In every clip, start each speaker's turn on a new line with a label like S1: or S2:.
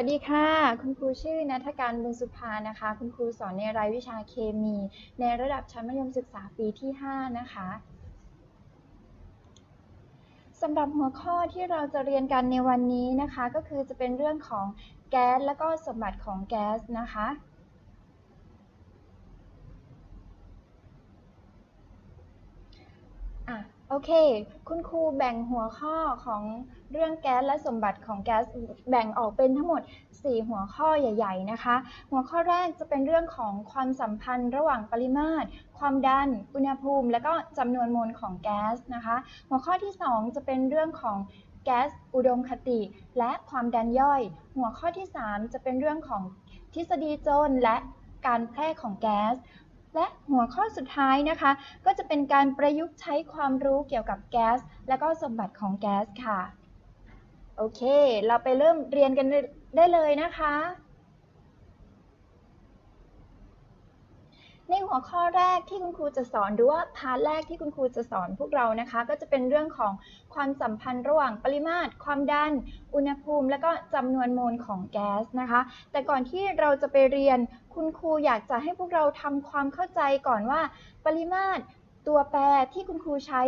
S1: สวัสดีค่ะ คุณครูชื่อนัทการบุญสุภานะคะ คุณครูสอนในรายวิชาเคมี ในระดับชั้นมัธยมศึกษาปีที่ 5 นะคะสำหรับหัวข้อที่เราจะเรียนกันในวันนี้นะคะ ก็คือจะเป็นเรื่องของแก๊สและก็สมบัติของแก๊สนะคะ อะ โอเค คุณครูแบ่งหัวข้อของเรื่องแก๊สและสมบัติของแก๊สแบ่งออกเป็นทั้งหมด 4 หัวข้อใหญ่ ๆ นะคะ หัวข้อแรกจะเป็นเรื่องของความสัมพันธ์ระหว่างปริมาตร ความดัน อุณหภูมิ และก็จำนวนโมลของแก๊สนะคะ หัวข้อที่ 2 จะเป็นเรื่องของแก๊สอุดมคติ และความดันย่อย หัวข้อที่ 3 จะเป็นเรื่องของทฤษฎีโจรและการแพร่ของแก๊ส และหัวข้อสุดท้ายนะคะ ก็จะเป็นการประยุกต์ใช้ความรู้เกี่ยวกับแก๊สและก็สมบัติของแก๊สค่ะ โอเค เราไปเริ่มเรียนกันได้เลยนะคะ ในหัวข้อแรกที่คุณครูจะสอนหรือว่าพาร์ทแรกที่คุณครูจะสอนพวกเรานะคะ ก็จะเป็นเรื่องของความสัมพันธ์ระหว่างปริมาตร ความดัน อุณหภูมิ และก็จำนวนโมลของแก๊สนะคะ แต่ก่อนที่เราจะไปเรียน คุณครูอยากจะให้พวกเราทำความเข้าใจก่อนว่า ปริมาตรตัวแปรที่คุณครูใช้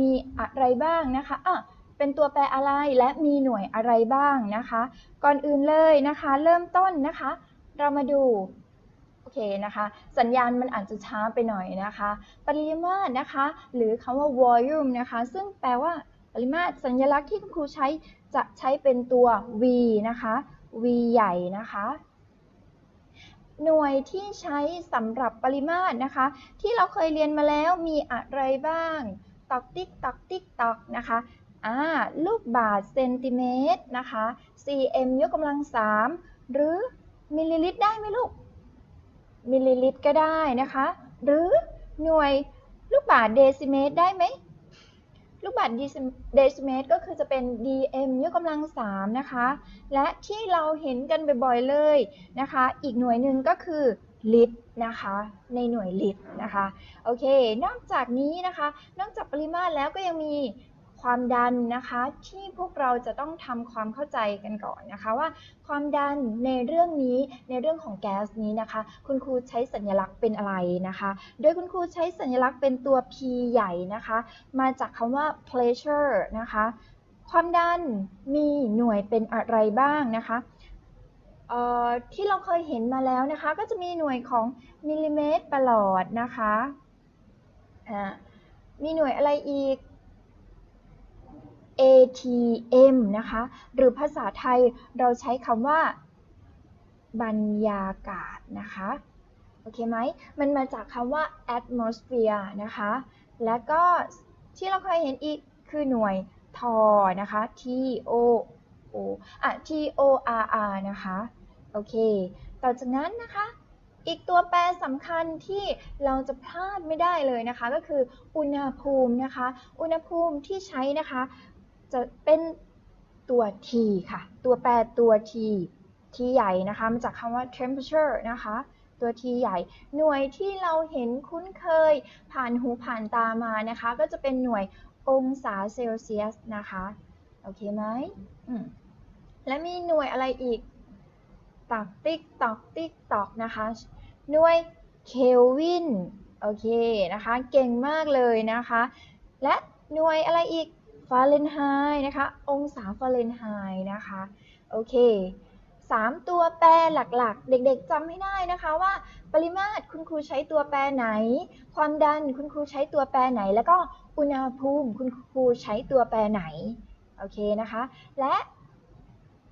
S1: มีอะไรบ้างนะคะอะเป็นตัวแปรอะไรและมีหน่วยอะไรบ้างนะคะ ก่อนอื่นเลยนะคะ เริ่มต้นนะคะ เรามาดู เคนะคะ สัญญาณมันอาจจะช้าไปหน่อยนะคะ ปริมาตรนะคะ หรือคำว่า volume นะคะ ซึ่งแปลว่าปริมาตรสัญลักษณ์ที่คุณครูใช้จะใช้เป็นตัว v นะคะ v ใหญ่นะคะหน่วยที่ใช้สำหรับปริมาตรนะคะ ที่เราเคยเรียนมาแล้วมีอะไรบ้าง ตอกติ๊กตอกติ๊กตอกนะคะอ่าลูกบาศก์เซนติเมตรนะคะ cm ยกกำลัง 3 หรือมิลลิลิตรได้ไหมลูก มิลลิลิตรก็ได้นะคะ หรือหน่วยลูกบาศก์เดซิเมตรได้ไหม ลูกบาศก์เดซิเมตรก็คือจะเป็น dm ยกกำลัง3นะคะ และที่เราเห็นกันบ่อยๆเลยนะคะ อีกหน่วยหนึ่งก็คือลิตรนะคะ ในหน่วยลิตรนะคะ โอเค นอกจากนี้นะคะ นอกจากปริมาตรแล้วก็ยังมี ความดันนะคะที่พวกเราจะต้องทำความเข้าใจกันก่อนนะคะว่า ความดันในเรื่องนี้ในเรื่องของแก๊สนี้นะคะ คุณครูใช้สัญลักษณ์เป็นอะไรนะคะ โดยคุณครูใช้สัญลักษณ์เป็นตัว P ใหญ่นะคะ มาจากคำว่า pressure นะคะ ความดันมีหน่วยเป็นอะไรบ้างนะคะที่เราเคยเห็นมาแล้วนะคะ ก็จะมีหน่วยของมิลลิเมตรประหลอดนะคะ มีหน่วยอะไรอีก ATM นะคะ หรือภาษาไทยเราใช้คำว่า บรรยากาศนะคะ โอเคไหม มันมาจากคำว่า atmosphere นะคะ แล้วก็ที่เราเคยเห็นอีกคือหน่วยทอนะคะ T O O อะ T O R R นะคะ โอเค ต่อจากนั้นนะคะ อีกตัวแปรสำคัญที่เราจะพลาดไม่ได้เลยนะคะ ก็คืออุณหภูมินะคะ อุณหภูมิที่ใช้นะคะ จะเป็นตัว t ค่ะ ตัวแปรตัว t t ใหญ่นะคะมาจากคำว่า temperature นะคะ ตัว t ใหญ่ หน่วยที่เราเห็นคุ้นเคยผ่านหูผ่านตามานะคะ ก็จะเป็นหน่วยองศาเซลเซียสนะคะ โอเคไหมมและมีหน่วยอะไรอีกตอกติ๊กตอกติ๊กตอกนะคะ หน่วยเคลวิน โอเคนะคะ เก่งมากเลยนะคะ และหน่วยอะไรอีก ฟาเรนไฮต์นะคะ องศาฟาเรนไฮต์นะคะ โอเคสามตัวแปรหลักๆ เด็กๆจำให้ได้นะคะว่า ปริมาตรคุณครูใช้ตัวแปรไหน ความดันคุณครูใช้ตัวแปรไหน แล้วก็อุณหภูมิคุณครูใช้ตัวแปรไหน โอเคนะคะ และ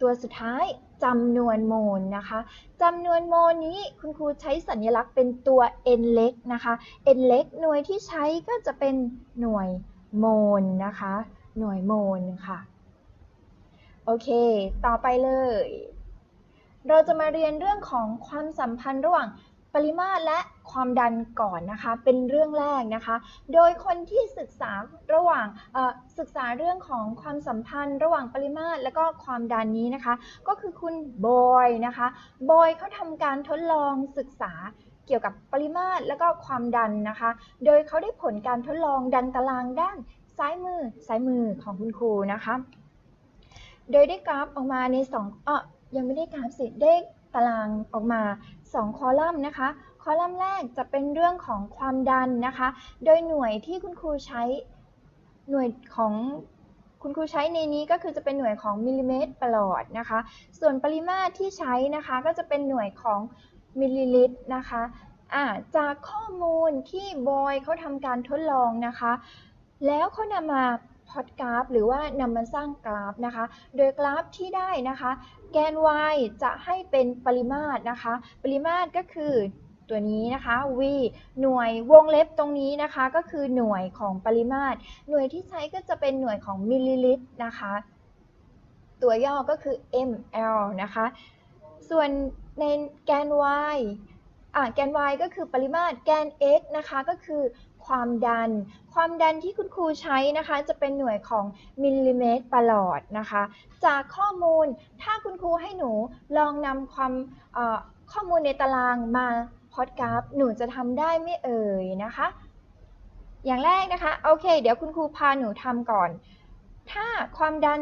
S1: ตัวสุดท้ายจำนวนโมลนะคะจำนวนโมลนี้คุณครูใช้สัญลักษณ์เป็นตัว n เล็กนะคะ n เล็กหน่วยที่ใช้ก็จะเป็นหน่วยโมลนะคะ หน่วยโมลค่ะ โอเค ต่อไปเลย เราจะมาเรียนเรื่องของความสัมพันธ์ระหว่างปริมาตรและความดันก่อนนะคะ เป็นเรื่องแรกนะคะ โดยคนที่ศึกษาระหว่างศึกษาเรื่องของความสัมพันธ์ ระหว่างปริมาตรและก็ความดันนี้นะคะ ก็คือคุณบอยนะคะบอยเขาทำการทดลองศึกษาเกี่ยวกับปริมาตรและก็ความดันนะคะ โดยเขาได้ผลการทดลองดันตารางด้าน ซ้ายมือซ้ายมือของคุณครูนะคะ โดยได้กราฟออกมาใน2เออยังไม่ได้กราฟสิได้ตารางออกมา 2 คอลัมน์นะคะ คอลัมน์แรกจะเป็นเรื่องของความดันนะคะ โดยหน่วยที่คุณครูใช้หน่วยของคุณครูใช้ในนี้ก็คือจะเป็นหน่วยของมิลลิเมตรประหลอดนะคะ ส่วนปริมาตรที่ใช้นะคะก็จะเป็นหน่วยของมิลลิลิตรนะคะ จากข้อมูลที่บอยเขาทำการทดลองนะคะ แล้วเขานำมาพอดกราฟหรือว่านำมาสร้างกราฟนะคะ โดยกราฟที่ได้นะคะ แกน y จะให้เป็นปริมาตรนะคะ ปริมาตรก็คือตัวนี้นะคะ v หน่วยวงเล็บตรงนี้นะคะก็คือหน่วยของปริมาตร หน่วยที่ใช้ก็จะเป็นหน่วยของมิลลิลิตรนะคะ ตัวย่อก็คือ ml นะคะ ส่วนในแกน y อะแกน y ก็คือปริมาตร แกน x นะคะก็คือ ความดัน ความดันที่คุณครูใช้นะคะ จะเป็นหน่วยของมิลลิเมตรประหลอดนะคะ จากข้อมูลถ้าคุณครูให้หนูลองนำความข้อมูลในตารางมาพอดกราฟหนูจะทำได้ไม่เอ่ยนะคะ อย่างแรกนะคะ โอเค เดี๋ยวคุณครูพาหนูทำก่อน ถ้าความดัน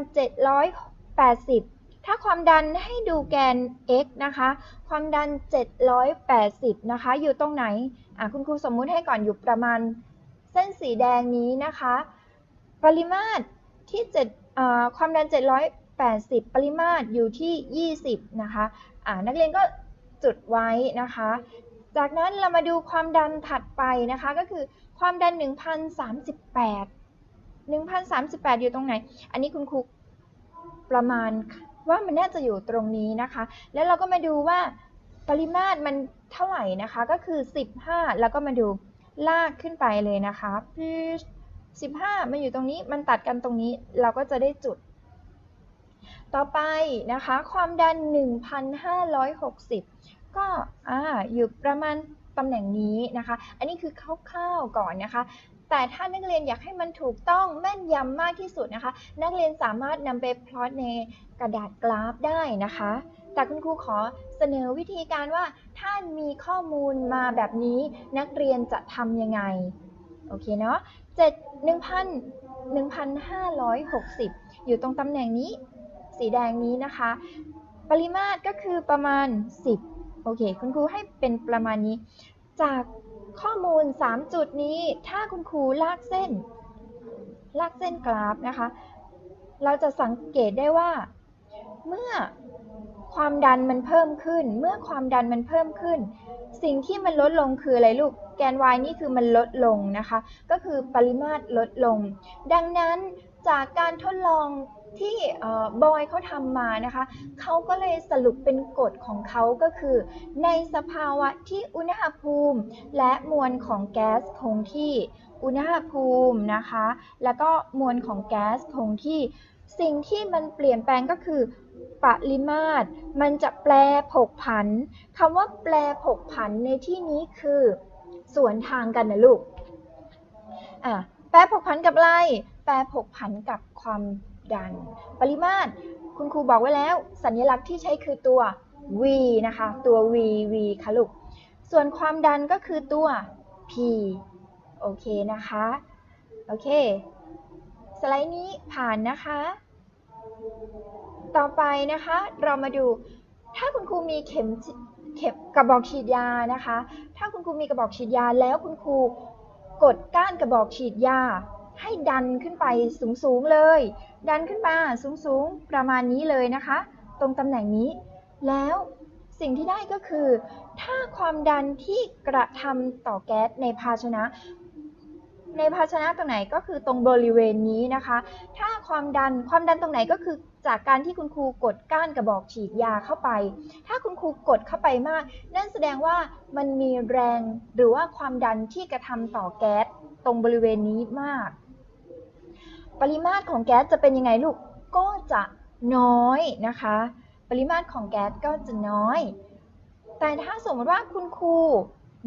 S1: 780 ถ้าความดันให้ดูแกน x นะคะ ความดัน 780 นะคะ อยู่ตรงไหน อะคุณครูสมมุติให้ก่อนอยู่ประมาณเส้นสีแดงนี้นะคะ ปริมาตรที่7ความดัน 780 ปริมาตรอยู่ที่ 20 นะคะ อ่านักเรียนก็จุดไว้นะคะ จากนั้นเรามาดูความดันถัดไปนะคะ ก็คือความดัน 1,038 1,038 อยู่ตรงไหน อันนี้คุณครูประมาณ ว่ามันน่าจะอยู่ตรงนี้นะคะ แล้วเราก็มาดูว่าปริมาตรมันเท่าไหร่นะคะ ก็คือ 15 แล้วก็มาดูลากขึ้นไปเลยนะคะพีช15มันอยู่ตรงนี้มันตัดกันตรงนี้เราก็จะได้จุด ต่อไปนะคะ ความดัน 1,560 ก็อ่าอยู่ประมาณตำแหน่งนี้นะคะ อันนี้คือคร่าวๆก่อนนะคะ แต่ถ้านักเรียนอยากให้มันถูกต้องแม่นยำมากที่สุดนะคะ นักเรียนสามารถนำไปพลอตในกระดาษกราฟได้นะคะ แต่คุณครูขอเสนอวิธีการว่า ถ้ามีข้อมูลมาแบบนี้นักเรียนจะทำยังไง โอเคเนาะ7 1,000 1,560อยู่ตรงตำแหน่งนี้ สีแดงนี้นะคะ ปริมาตรก็คือประมาณ 10 โอเค คุณครูให้เป็นประมาณนี้ จาก ข้อมูล 3 จุดนี้ถ้าคุณครูลากเส้น ลากเส้นกราฟนะคะ เราจะสังเกตได้ว่า เมื่อความดันมันเพิ่มขึ้น เมื่อความดันมันเพิ่มขึ้น สิ่งที่มันลดลงคืออะไรลูก แกน y นี่คือมันลดลงนะคะ ก็คือปริมาตรลดลง ดังนั้นจากการทดลอง ที่บอยเขาทำมานะคะ เขาก็เลยสรุปเป็นกฎของเขาก็คือ ในสภาวะที่อุณหภูมิและมวลของแก๊สคงที่ อุณหภูมินะคะ แล้วก็มวลของแก๊สคงที่ สิ่งที่มันเปลี่ยนแปลงก็คือปริมาตร มันจะแปรผกผันคำว่าแปรผกผันในที่นี้คือสวนทางกันนะลูกอะแปรผกผันกับอะไร แปรผกผันกับความ ดัน ปริมาตรคุณครูบอกไว้แล้ว สัญลักษณ์ที่ใช้คือตัว v นะคะ ตัว v v ค่ะลูก ส่วนความดันก็คือตัว p โอเคนะคะ โอเค สไลด์นี้ผ่านนะคะ ต่อไปนะคะ เรามาดูถ้าคุณครูมีเข็มเข็มกระบอกฉีดยานะคะ ถ้าคุณครูมีกระบอกฉีดยาแล้วคุณครูกดก้านกระบอกฉีดยา ให้ดันขึ้นไปสูงๆเลย ดันขึ้นมาสูงๆประมาณนี้เลยนะคะ ตรงตำแหน่งนี้ แล้วสิ่งที่ได้ก็คือ ถ้าความดันที่กระทำต่อแก๊สในภาชนะ ในภาชนะตรงไหนก็คือตรงบริเวณนี้นะคะ ถ้าความดันความดันตรงไหนก็คือจากการที่คุณครูกดก้านกระบอกฉีดยาเข้าไป ถ้าคุณครูกดเข้าไปมาก นั่นแสดงว่ามันมีแรงหรือว่าความดันที่กระทำต่อแก๊สตรงบริเวณนี้มาก ปริมาตรของแก๊สจะเป็นยังไงลูก ก็จะน้อยนะคะ ปริมาตรของแก๊สก็จะน้อย แต่ถ้าสมมติว่าคุณครู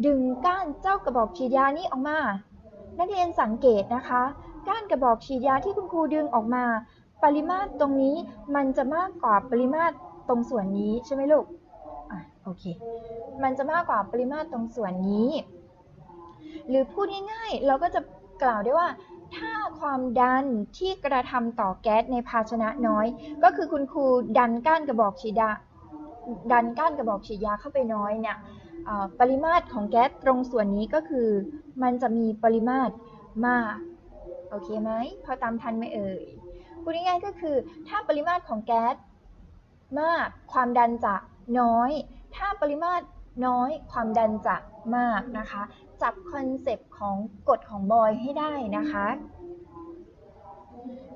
S1: ดึงก้านเจ้ากระบอกฉีดยานี้ออกมา นักเรียนสังเกตนะคะ ก้านกระบอกฉีดยาที่คุณครูดึงออกมา ปริมาตรตรงนี้มันจะมากกว่าปริมาตรตรงส่วนนี้ใช่ไหมลูก อะโอเค มันจะมากกว่าปริมาตรตรงส่วนนี้ หรือพูดง่ายๆ เราก็จะกล่าวได้ว่า ถ้าความดันที่กระทำต่อแก๊สในภาชนะน้อย ก็คือคุณครูดันก้านกระบอกฉีดาดันก้านกระบอกฉีดยาเข้าไปน้อยเนี่ยปริมาตรของแก๊สตรงส่วนนี้ก็คือมันจะมีปริมาตรมาก โอเคไหมพอตามทันไหมเอ่ยพูดง่ายๆก็คือ ถ้าปริมาตรของแก๊สมากความดันจะน้อย ถ้าปริมาตรน้อยความดันจะมากนะคะ จับคอนเซปต์ของกฎของบอยให้ได้นะคะ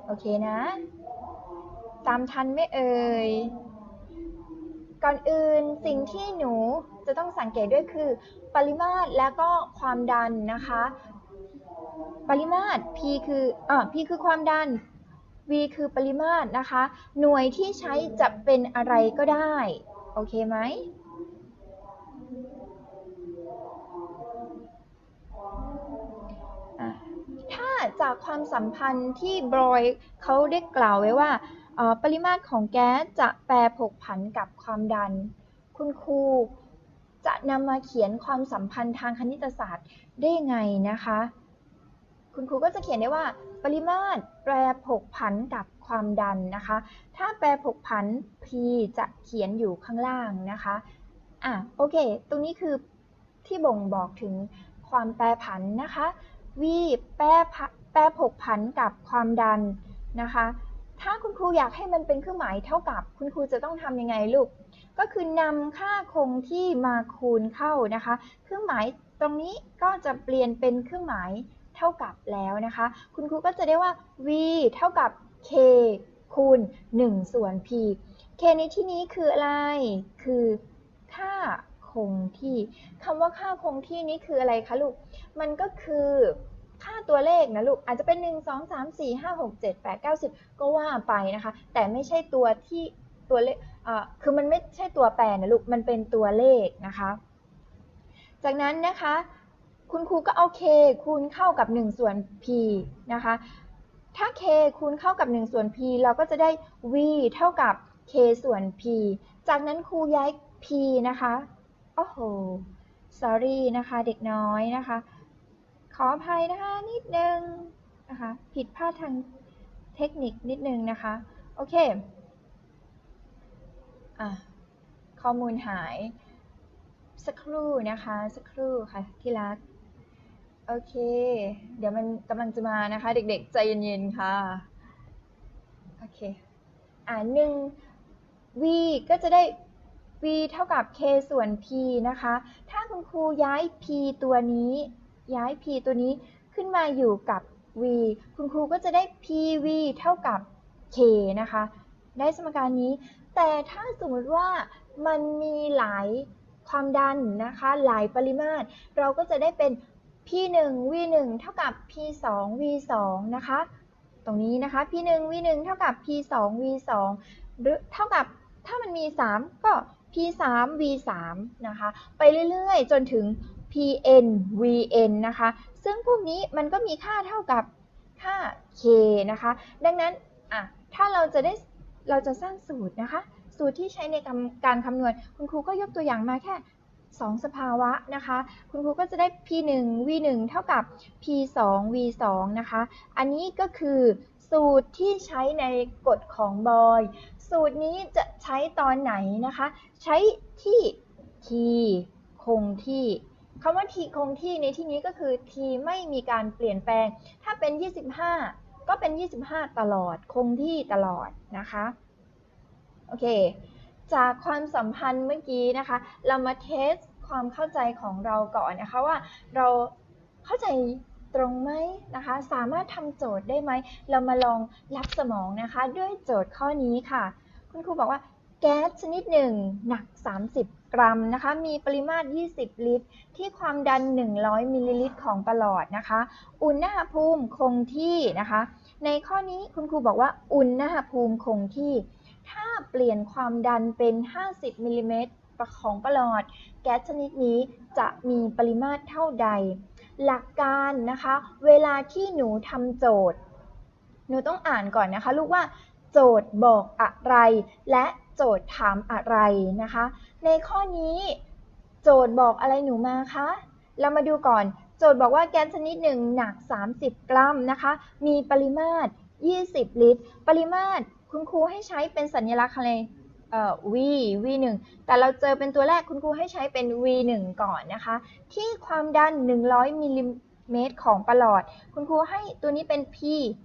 S1: โอเคนะ ตามทันไหมเอ่ย ก่อนอื่นสิ่งที่หนูจะต้องสังเกตด้วยคือ ปริมาตรและก็ความดันนะคะ ปริมาตร P คืออ่า P คือความดัน V คือปริมาตรนะคะ หน่วยที่ใช้จะเป็นอะไรก็ได้ โอเคไหม อะถ้า จากความสัมพันธ์ที่บรอยเขาได้กล่าวไว้ว่าปริมาตรของแก๊สจะแปรผกผันกับความดัน คุณครูจะนำมาเขียนความสัมพันธ์ทางคณิตศาสตร์ได้ยังไงนะคะ คุณครูก็จะเขียนได้ว่า ปริมาตรแปรผกผันกับความดันนะคะ ถ้าแปรผกผัน P จะเขียนอยู่ข้างล่างนะคะอะโอเค ตรงนี้คือที่บ่งบอกถึงความแปรผันนะคะ V แปรผะ แปรผกผันกับความดันนะคะ ถ้าคุณครูอยากให้มันเป็นเครื่องหมายเท่ากับ คุณครูจะต้องทำยังไงลูก ก็คือนำค่าคงที่มาคูณเข้านะคะ เครื่องหมายตรงนี้ก็จะเปลี่ยนเป็นเครื่องหมายเท่ากับแล้วนะคะ คุณครูก็จะได้ว่า v เท่ากับ k คูณ 1 ส่วน p k ในที่นี้คืออะไร คือค่าคงที่คำว่าค่าคงที่นี้คืออะไรคะลูก มันก็คือ ค่าตัวเลขนะลูกอาจจะเป็น 1 2 3 4 5 6 7 8 9 10 ก็ว่าไปนะคะ แต่ไม่ใช่ตัวที่ตัวเลขอ่าคือมันไม่ใช่ตัวแปรนะลูก มันเป็นตัวเลขนะคะ จากนั้นนะคะ คุณครูก็เอา k คูณเข้ากับ 1 ส่วน p นะคะ ถ้า k คูณเข้ากับ 1 ส่วน p เราก็จะได้ v เท่ากับ k ส่วน p จากนั้นครูย้าย p นะคะ โอ้โห sorry นะคะ เด็กน้อยนะคะ ขออภัยนะคะนิดนึงนะคะผิดพลาดทางเทคนิคนิดนึงนะคะ โอเคอะข้อมูลหาย สักครู่นะคะ สักครู่ค่ะที่รัก โอเค เดี๋ยวมันกำลังจะมานะคะ เด็กๆ ใจเย็นๆ ค่ะ โอเค อ่าหนึ่ง v ก็จะได้ v เท่ากับ k ส่วน p นะคะ ถ้าคุณครูย้าย p ตัวนี้ ย้าย p ตัวนี้ขึ้นมาอยู่กับ v คุณครูก็จะได้ pv เท่ากับ k นะคะ ได้สมการนี้ แต่ถ้าสมมติว่ามันมีหลายความดันนะคะ หลายปริมาตร เราก็จะได้เป็น p1 v1 เท่ากับ p2 v2 นะคะ ตรงนี้นะคะ p1 v1 เท่ากับ p2 v2 หรือเท่ากับถ้ามันมี 3 ก็ p3 v3 นะคะ ไปเรื่อยๆ จนถึง pn vn นะคะ ซึ่งพวกนี้มันก็มีค่าเท่ากับค่า k นะคะ ดังนั้นอะถ้าเราจะได้เราจะสร้างสูตรนะคะ สูตรที่ใช้ในการคำนวณ คุณครูก็ยกตัวอย่างมาแค่ 2 สภาวะนะคะ คุณครูก็จะได้ p1 v1 เท่ากับ p2 v2 นะคะ อันนี้ก็คือสูตรที่ใช้ในกฎของบอย สูตรนี้จะใช้ตอนไหนนะคะ ใช้ที่ t คงที่ คำว่า t คงที่ในที่นี้ก็คือ t ไม่มีการเปลี่ยนแปลง ถ้าเป็น 25 ก็เป็น 25 ตลอด คงที่ตลอดนะคะ โอเค จากความสัมพันธ์เมื่อกี้นะคะ เรามาเทสความเข้าใจของเราก่อนนะคะว่าเราเข้าใจตรงไหมนะคะ สามารถทำโจทย์ได้ไหม เรามาลองรับสมองนะคะ ด้วยโจทย์ข้อนี้ค่ะ คุณครูบอกว่า แก๊สชนิดหนึ่งหนัก 30 กรัมนะคะ มีปริมาตร 20 ลิตร ที่ความดัน 100 มิลลิลิตรของประหลอดนะคะ อุณหภูมิคงที่นะคะ ในข้อนี้คุณครูบอกว่าอุณหภูมิคงที่ ถ้าเปลี่ยนความดันเป็น 50 มิลลิเมตรของประหลอด แก๊สชนิดนี้จะมีปริมาตรเท่าใด หลักการนะคะ เวลาที่หนูทำโจทย์ หนูต้องอ่านก่อนนะคะ ลูกว่าโจทย์บอกอะไรและ โจทย์ถามอะไรนะคะ ในข้อนี้ โจทย์บอกอะไรหนูมาคะ เรามาดูก่อน โจทย์บอกว่าแก๊สชนิดหนึ่งหนัก 30 กรัมนะคะ มีปริมาตร 20 ลิตร ปริมาตรคุณครูให้ใช้เป็นสัญลักษณ์อะไรเอ่อ v v 1แต่เราเจอเป็นตัวแรกคุณครูให้ใช้เป็น v 1ก่อนนะคะ ที่ความดัน 100มิลลิ เมตรของประหลอด คุณครูให้ตัวนี้เป็น p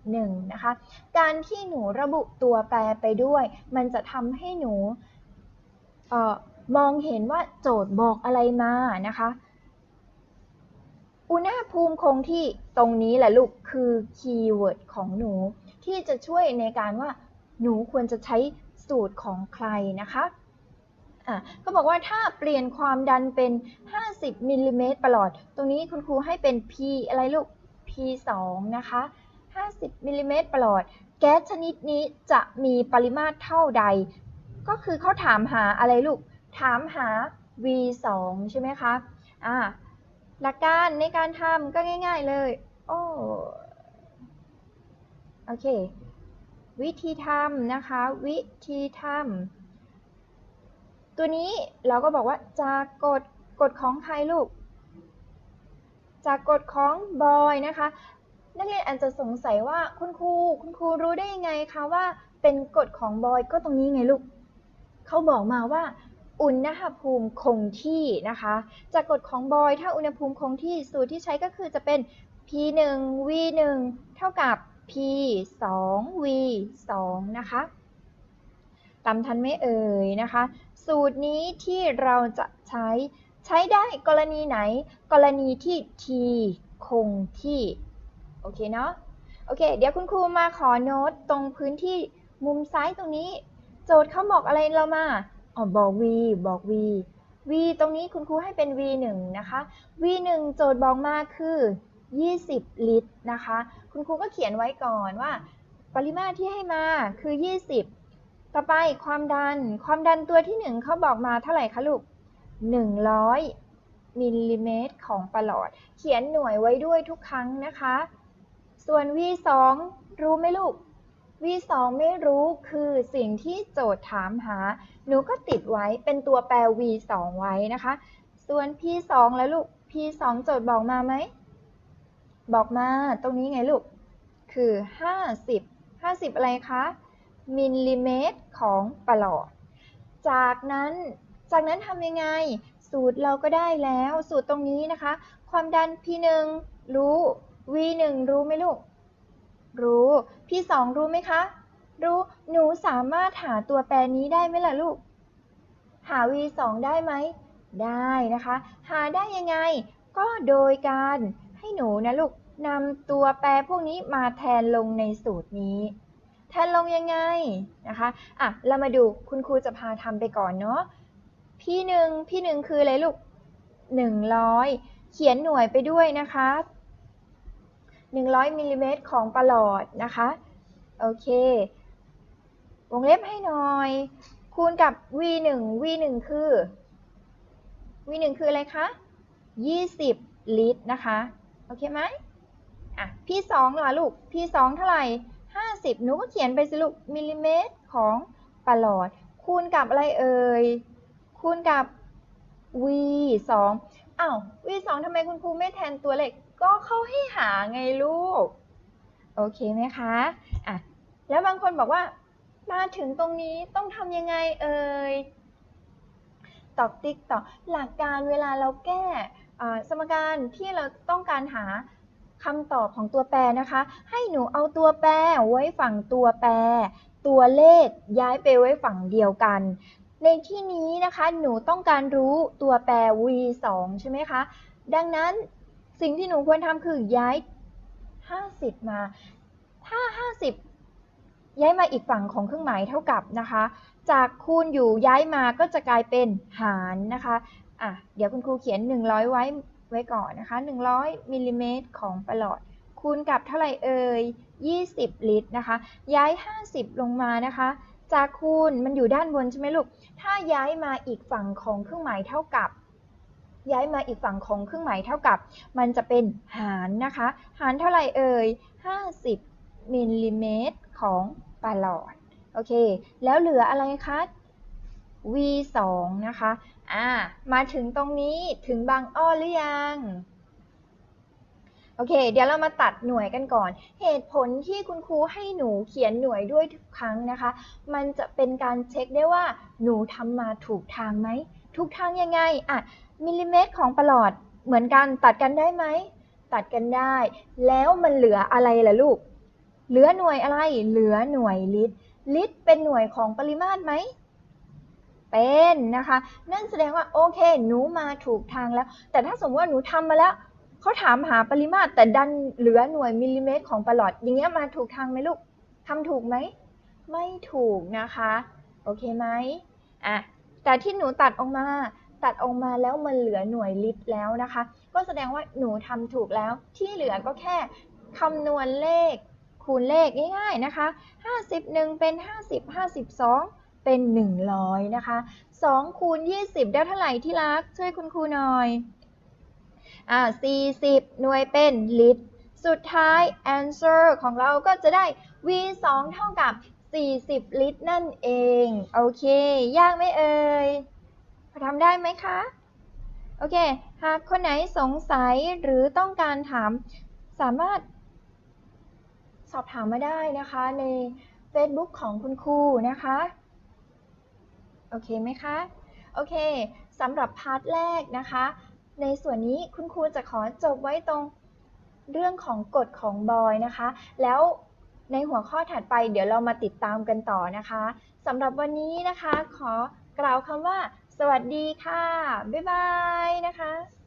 S1: 1นะคะ การที่หนูระบุตัวแปรไปด้วย มันจะทำให้หนูออมองเห็นว่าโจทย์บอกอะไรมานะคะ อุณหภูมิคงที่ตรงนี้แหละลูกคือคีย์เวิร์ดของหนู ที่จะช่วยในการว่าหนูควรจะใช้สูตรของใครนะคะ อะก็บอกว่าถ้าเปลี่ยนความดันเป็น 50มิลลิเมตรประหลอด ตรงนี้คุณครูให้เป็น P อะไรลูก P 2 นะคะ 50มิลลิเมตรประหลอด แก๊สชนิดนี้จะมีปริมาตรเท่าใด ก็คือเขาถามหาอะไรลูก ถามหา V 2 ใช่ไหมคะ อ่า หลักการในการทำก็ง่าย ๆเลย โอ้ โอเค วิธีทำนะคะ วิธีทำ ตัวนี้เราก็บอกว่าจากกฎกฎของใครลูก จากกฎของบอยนะคะ นักเรียนอาจจะสงสัยว่าคุณครู คุณครูรู้ได้ยังไงคะว่าเป็นกฎของบอยก็ตรงนี้ไงลูก เขาบอกมาว่า อุณหภูมิคงที่นะคะ จากกฎของบอยถ้าอุณหภูมิคงที่สูตรที่ใช้ก็คือจะเป็น p 1 v 1เท่ากับ p 2 v 2นะคะตามทันไหม่เอ่ยนะคะ สูตรนี้ที่เราจะใช้ ใช้ได้กรณีไหน กรณีที่ t คงที่ โอเคเนาะ โอเค เดี๋ยวคุณครูมาขอโน้ตตรงพื้นที่มุมซ้ายตรงนี้ โจทย์เขาบอกอะไรเรามาอ๋อบอก v บอก v v ตรงนี้คุณครูให้เป็น v 1นะคะ v 1โจทย์บอกมาคือ 20 ลิตรนะคะ คุณครูก็เขียนไว้ก่อนว่า ปริมาตรที่ให้มาคือ 20 ต่อไปความดัน ความดันตัวที่ 1เขาบอกมาเท่าไหร่คะลูก 100 มิลลิเมตรของประหลอด เขียนหน่วยไว้ด้วยทุกครั้งนะคะ ส่วน V2 รู้ไหมลูก V2 ไม่รู้คือสิ่งที่โจทย์ถามหา หนูก็ติดไว้เป็นตัวแปร V2 ไว้นะคะ ส่วน P2 แล้วลูก P2 โจทย์บอกมาไหม บอกมาตรงนี้ไงลูก คือ 50 50 อะไรคะ มิลลิเมตรของประหลอด จากนั้น จากนั้นทำยังไง สูตรเราก็ได้แล้ว สูตรตรงนี้นะคะ ความดัน P1 รู้ V1 รู้ไหมลูก รู้ P2 รู้ไหมคะ รู้ หนูสามารถหาตัวแปรนี้ได้ไหมล่ะลูก หา V2 ได้ไหม ได้นะคะ หาได้ยังไง ก็โดยการให้หนูนะลูกนำตัวแปรพวกนี้มาแทนลงในสูตรนี้ แทนลงยังไงนะคะอะเรามาดูคุณครูจะพาทำไปก่อนเนาะพี่หนึ่งพี่หนึ่งคืออะไรลูก100เขียนหน่วยไปด้วยนะคะ100มิลลิเมตรของประหลอดนะคะโอเควงเล็บให้หน่อย คูณกับ v1 v1 คือ v1 คืออะไรคะ20 ลิตรนะคะ โอเคไหมอะ p2 ล่ะลูก p2 เท่าไหร่ 50 หนูก็เขียนไปสิลูกมิลลิเมตรของประหลอด คูณกับอะไรเอ่ย คูณกับ v 2อ้าว v 2ทำไมคุณครูไม่แทนตัวเลขก็เข้าให้หาไงลูก โอเคไหมคะอะแล้วบางคนบอกว่า มาถึงตรงนี้ต้องทำยังไงเอ่ยตอกติ๊กต่อหลักการเวลาเราแก้อ่สมการที่เราต้องการหา คำตอบของตัวแปรนะคะ ให้หนูเอาตัวแปรไว้ฝั่งตัวแปร ตัวเลขย้ายไปไว้ฝั่งเดียวกัน ในที่นี้นะคะหนูต้องการรู้ตัวแปร v 2ใช่ไหมคะ ดังนั้นสิ่งที่หนูควรทำคือย้าย 50 มา ถ้า 50 ย้ายมาอีกฝั่งของเครื่องหมายเท่ากับนะคะ จากคูณอยู่ย้ายมาก็จะกลายเป็นหารนะคะอะเดี๋ยวคุณครูเขียน 100 ไว้ ไว้ก่อนนะคะ 100มิลลิเมตรของประหลอด คูณกับเท่าไหร่เอ่ย 20 ลิตรนะคะ ย้าย 50 ลงมานะคะ จากคูณมันอยู่ด้านบนใช่ไหมลูก ถ้าย้ายมาอีกฝั่งของเครื่องหมายเท่ากับ ย้ายมาอีกฝั่งของเครื่องหมายเท่ากับ มันจะเป็นหารนะคะ หารเท่าไหร่เอ่ย 50มิลลิเมตรของประหลอด โอเค แล้วเหลืออะไรคะ v 2 นะคะอ่ามาถึงตรงนี้ถึงบางอ้อหรือยังโอเค เดี๋ยวเรามาตัดหน่วยกันก่อน เหตุผลที่คุณครูให้หนูเขียนหน่วยด้วยทุกครั้งนะคะ มันจะเป็นการเช็คได้ว่า หนูทำมาถูกทางไหม ถูกทางยังไงอะมิลลิเมตรของประหลอดเหมือนกันตัดกันได้ไหม ตัดกันได้ แล้วมันเหลืออะไรล่ะลูก เหลือหน่วยอะไร เหลือหน่วยลิตร ลิตรเป็นหน่วยของปริมาตรไหม เป็นนะคะ นั่นแสดงว่าโอเค หนูมาถูกทางแล้ว แต่ถ้าสมมติว่าหนูทำมาแล้วเขาถามหาปริมาตรแต่ดันเหลือหน่วยมิลลิเมตรของประหลอด อย่างเงี้ยมาถูกทางไหมลูกทำถูกไหม ไม่ถูกนะคะ โอเคไหมอะแต่ที่หนูตัดออกมาตัดออกมาแล้วมันเหลือหน่วยลิตรแล้วนะคะ ก็แสดงว่าหนูทำถูกแล้ว ที่เหลือก็แค่คำนวณเลขคูณเลขง่ายๆนะคะ 51 เป็น 50 52 เป็น 100 นะคะ2คูณ20 ได้เท่าไหร่ที่รัก ช่วยคุณครูหน่อย อ่า40 หน่วยเป็นลิตร สุดท้าย answer ของเราก็จะได้ v 2เท่ากับ 40 ลิตรนั่นเอง โอเค ยากไหมเอ่ยพอทำได้ไหมคะ โอเค หากคนไหนสงสัยหรือต้องการถาม สามารถ สอบถามมาได้นะคะใน Facebook ของคุณครูนะคะ โอเคไหมคะ โอเคสำหรับพาร์ทแรกนะคะ ในส่วนนี้คุณครูจะขอจบไว้ตรงเรื่องของกฎของบอยนะคะ แล้วในหัวข้อถัดไปเดี๋ยวเรามาติดตามกันต่อนะคะสำหรับวันนี้นะคะ ขอกล่าวคำว่า สวัสดีค่ะ บ๊ายบายนะคะ